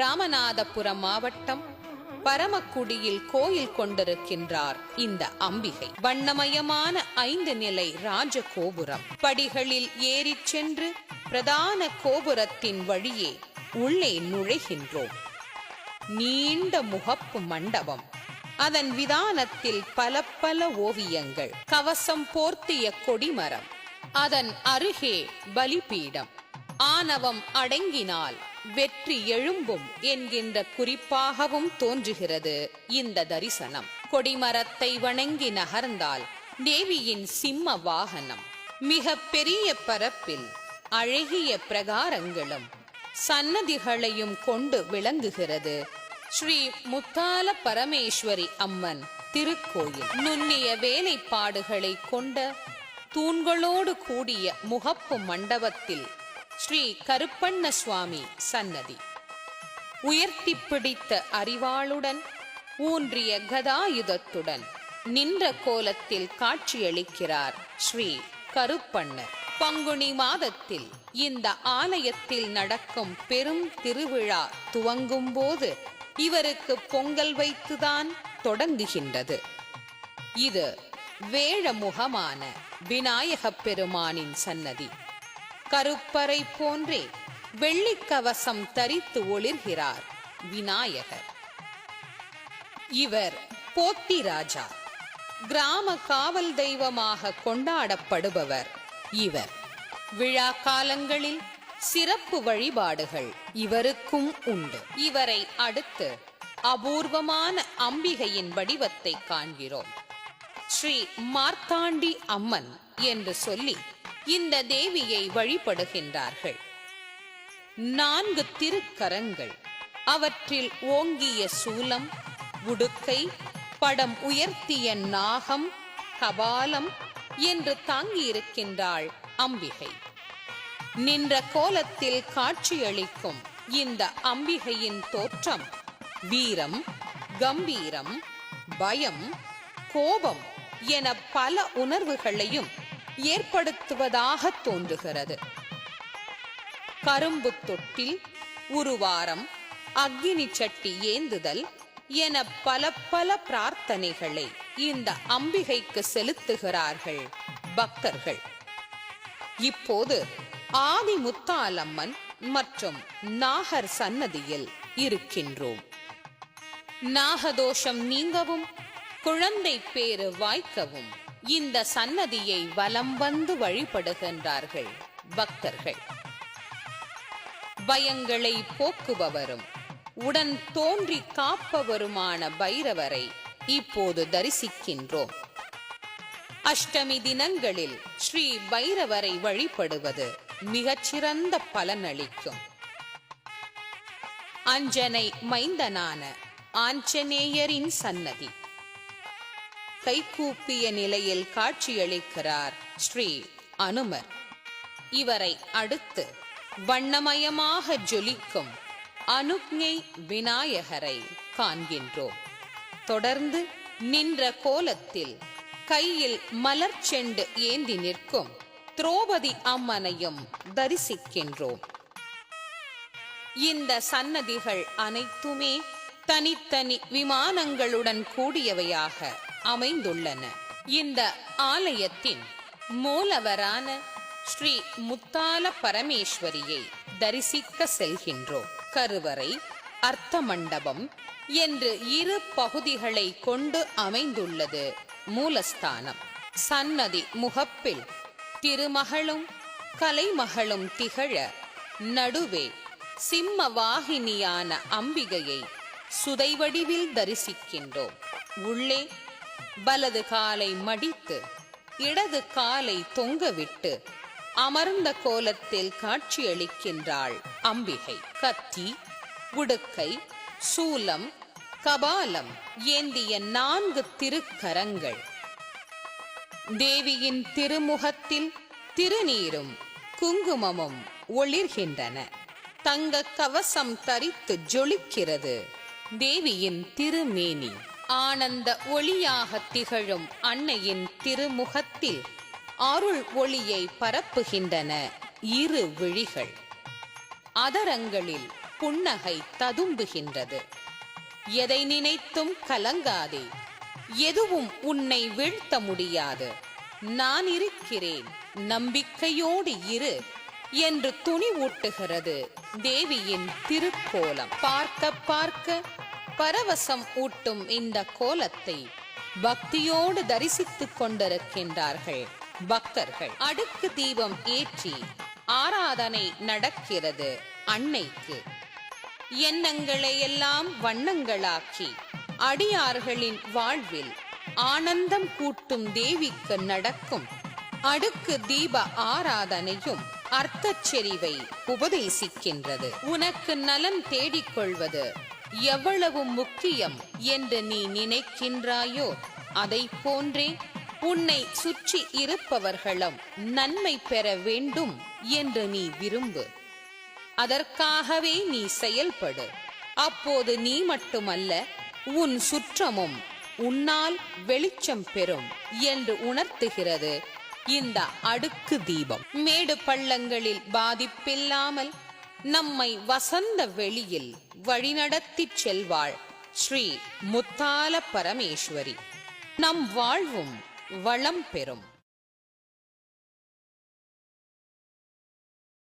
ராமநாதபுரம் மாவட்டம் பரமக்குடியில் கோயில் கொண்டிருக்கின்றார் இந்த அம்பிகை. வண்ணமயமான ஐந்து நிலை ராஜ கோபுரம் படிகளில் ஏறிச் சென்று பிரதான கோபுரத்தின் வழியே உள்ளே நுழைகின்றோம். நீண்ட முகப்பு மண்டபம். அதன் விதானத்தில் பல பல ஓவியங்கள். கவசம் போர்த்திய கொடிமரம். அதன் அருகே பலிபீடம். ஆணவம் அடங்கினால் வெற்றி எழும்பும் என்கின்ற குறிப்பாகவும் தோன்றுகிறது இந்த தரிசனம். கொடிமரத்தை வணங்கி நகர்ந்தால் தேவியின் சிம்ம வாகனம். மிக பெரிய பரப்பில் அழகிய பிரகாரங்களும் சன்னதிகளையும் கொண்டு விளங்குகிறது. ஸ்ரீ முத்தால பரமேஸ்வரி அம்மன் திருக்கோயில். நுண்ணிய வேலைப்பாடுகளை கொண்ட தூண்களோடு கூடிய முகப்பு மண்டபத்தில் ஸ்ரீ கருப்பண்ண சுவாமி சன்னதி. உயர்த்தி பிடித்த அறிவாளுடன் ஊன்றிய கதாயுதத்துடன் நின்ற கோலத்தில் காட்சியளிக்கிறார் ஸ்ரீ கருப்பண்ணர். பங்குனி மாதத்தில் இந்த ஆலயத்தில் நடக்கும் பெரும் திருவிழா துவங்கும் போது இவருக்கு பொங்கல் வைத்துதான் தொடங்குகின்றது. இது வேழமுகமான விநாயகப் பெருமானின் சன்னதி. கருப்பறை போன்றே வெள்ளிக்கவசம் தரித்து ஒளிர்கிறார் விநாயகர். இவர் போட்டி ராஜா கிராம காவல் தெய்வமாக கொண்டாடப்படுபவர் இவர். விழா காலங்களில் சிறப்பு வழிபாடுகள் இவருக்கும் உண்டு. இவரை அடுத்து அபூர்வமான அம்பிகையின் வடிவத்தை காண்கிறோம். ஸ்ரீ மார்த்தாண்டி அம்மன் என்று சொல்லி இந்த தேவியை வழிபடுகின்றார்கள். நான்கு திருக்கரங்கள். அவற்றில் ஓங்கிய சூலம் உடுக்கை படம் உயர்த்திய நாகம் கபாலம் என்று தாங்கியிருக்கின்றாள் அம்பிகை. நின்ற கோலத்தில் காட்சியளிக்கும் இந்த அம்பிகையின் தோற்றம் வீரம் கம்பீரம் பயம் கோபம் என பல உணர்வுகளையும் ஏற்படுத்துவதாக தோன்றுகிறது. கரும்பு தொட்டில் உருவாரம் அக்னி சட்டி ஏந்துதல் என பல பல பிரார்த்தனைகளை இந்த அம்பிகைக்கு செலுத்துகிறார்கள் பக்தர்கள். இப்போது ஆதி முத்தாலம்மன் மற்றும் நாகர் சன்னதியில் இருக்கின்றோம். நாகதோஷம் நீங்கவும் குழந்தை பேறு வாய்க்கவும் இந்த சன்னதியை வலம் வந்து வழிபடுகின்றார்கள் பக்தர்கள். பயங்களை போக்குபவரும் உடன் தோன்றி காப்பவருமான பைரவரை இப்போது தரிசிக்கின்றோம். அஷ்டமி தினங்களில் ஸ்ரீ பைரவரை வழிபடுவது மிகச்சிறந்த பலனளிக்கும். அஞ்சனை மைந்தனான ஆஞ்சநேயரின் சன்னதி. கைகூப்பிய நிலையில் காட்சியளிக்கிறார் ஸ்ரீ அனுமர். இவரை அடுத்து வண்ணமயமாக ஜொலிக்கும் அனுக்ஞை விநாயகரை காண்கின்றோம். தொடர்ந்து நின்ற கோலத்தில் கையில் மலர் செண்டு ஏந்தி நிற்கும் திரௌபதி அம்மனையும் தரிசிக்கின்றோம். இந்த சன்னதிகள் அனைத்துமே தனித்தனி விமானங்களுடன் கூடியவையாக அமைந்துள்ளன. இந்த ஆலயத்தின் மூலவரான ஸ்ரீ முத்தால பரமேஸ்வரியை தரிசிக்க செல்கின்றோம். கருவறை அர்த்த மண்டபம் என்று இரு பகுதிகளை கொண்டு அமைந்துள்ளது மூலஸ்தானம். சன்னதி முகப்பில் திருமகளும் கலைமகளும் திகழ நடுவே சிம்ம வாகினியான அம்பிகையை சுதைவடிவில் தரிசிக்கின்றோம். உள்ளே வலது காலை மடித்து இடது காலை தொங்கவிட்டு அமர்ந்த கோலத்தில் காட்சியளிக்கின்றாள் அம்பிகை. கத்தி உடுக்கை சூலம் கபாலம் ஏந்திய நான்கு திருக்கரங்கள். தேவியின் திருமுகத்தில் திருநீரும் குங்குமமும் ஒளிர்கின்றன. தங்க கவசம் தரித்து ஜொலிக்கிறது. தேவியின் திருமேனி. ஆனந்த ஒளியாக திகழும் அன்னையின் திருமுகத்தில் அருள் ஒளியை பரப்புகின்றன இரு விழிகள். அதரங்களில் புன்னகை ததும்புகின்றது. எதை நினைத்தும் கலங்காதே. எதுவும் உன்னை வீழ்த்த முடியாது. நான் இருக்கிறேன். நம்பிக்கையோடு இரு என்று துணிவூட்டுகிறது தேவியின் திருக்கோலம். பார்க்க பார்க்க பரவசம் ஊட்டும் இந்த கோலத்தை பக்தியோடு தரிசித்துக் கொண்டிருக்கின்றார்கள் பக்தர்கள். அடுக்கு தீபம் ஏற்றி ஆராதனை நடக்கிறது அன்னைக்கு. எண்ணங்களை எல்லாம் வண்ணங்களாக்கி அடியார்களின் வாழ்வில் ஆனந்தம் கூட்டும் தேவிக்கு நடக்கும் அடுக்கு தீப ஆராதனையும் அர்த்தச் செறிவை உபதேசிக்கின்றது. உனக்கு நலன் தேடிக்கொள்வது எவ்வளவு முக்கியம் என்று நீ நினைக்கின்றாயோ அதை போன்றே உன்னை சுற்றி இருப்பவர்களும் நன்மை பெற வேண்டும் என்று நீ விரும்பு. அதற்காகவே நீ செயல்படு. அப்போது நீ மட்டுமல்ல உன் சுற்றமும் உன்னால் வெளிச்சம் பெறும் என்று உணர்த்துகிறது இந்த அடுக்கு தீபம். மேடு பள்ளங்களில் பாதிப்பில்லாமல் நம்மை வசந்த வெளியில் வழிநடத்திச் செல்வாள் ஸ்ரீ முத்தால பரமேஸ்வரி. நம் வாழ்வும் வளம் பெறும்.